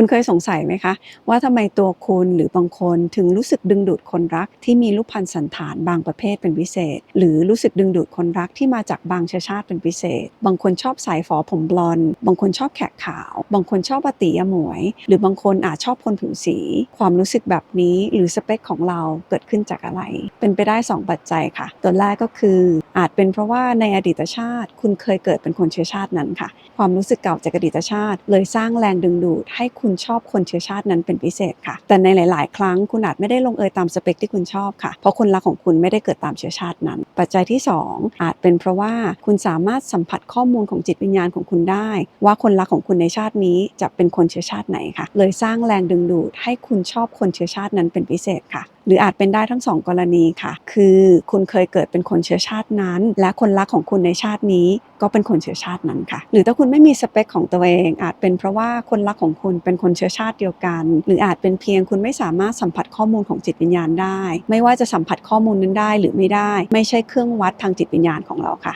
คุณเคยสงสัยไหมคะ ว่าทำไมตัวคุณหรือบางคนถึงรู้สึกดึงดูดคนรักที่มีรูปพรรณสันฐานบางประเภทเป็นพิเศษ หรือรู้สึกดึงดูดคนรักที่มาจากบางเชื้อชาติเป็นพิเศษ บางคนชอบสายฝอผมบลอนด์บางคนชอบแขกขาว บางคนชอบปฏิยมวย หรือบางคนอาจชอบคนผิวสี ความรู้สึกแบบนี้หรือสเปคของเราเกิดขึ้นจากอะไร เป็นไปได้สองปัจจัยค่ะ ตัวแรกก็คือ อาจเป็นเพราะว่าในอดีตชาติ คุณเคยเกิดเป็นคนเชื้อชาตินั้นค่ะ ความรู้สึกเก่าจากอดีตชาติ เลยสร้างแรงดึงดูดให้คุณชอบคนเชื้อชาตินั้นเป็นพิเศษค่ะ แต่ในหลาย ๆ ครั้งคุณอาจไม่ได้ลงเอยตามสเปคที่คุณชอบค่ะ เพราะคนรักของคุณไม่ได้เกิดตามเชื้อชาตินั้น ปัจจัยที่ 2 อาจเป็นเพราะว่าคุณสามารถสัมผัสข้อมูลของจิตวิญญาณของคุณได้ ว่าคนรักของคุณในชาตินี้จะเป็นคนเชื้อชาติไหนค่ะ เลยสร้างแรงดึงดูดให้คุณชอบคนเชื้อชาตินั้นเป็นพิเศษค่ะ หรืออาจเป็นได้ทั้งสองกรณีค่ะ คือคุณเคยเกิดเป็นคนเชื้อชาตินั้น และคนรักของคุณในชาตินี้ก็เป็นคนเชื้อชาตินั้นค่ะ หรือถ้าคุณไม่มีสเปคของตัวเอง อาจเป็นเพราะว่าคนรักของคุณเป็นคนเชื้อชาติเดียวกัน หรืออาจเป็นเพียงคุณไม่สามารถสัมผัสข้อมูลของจิตวิญญาณได้ ไม่ว่าจะสัมผัสข้อมูลนั้นได้หรือไม่ได้ ไม่ใช่เครื่องวัดทางจิตวิญญาณของเราค่ะ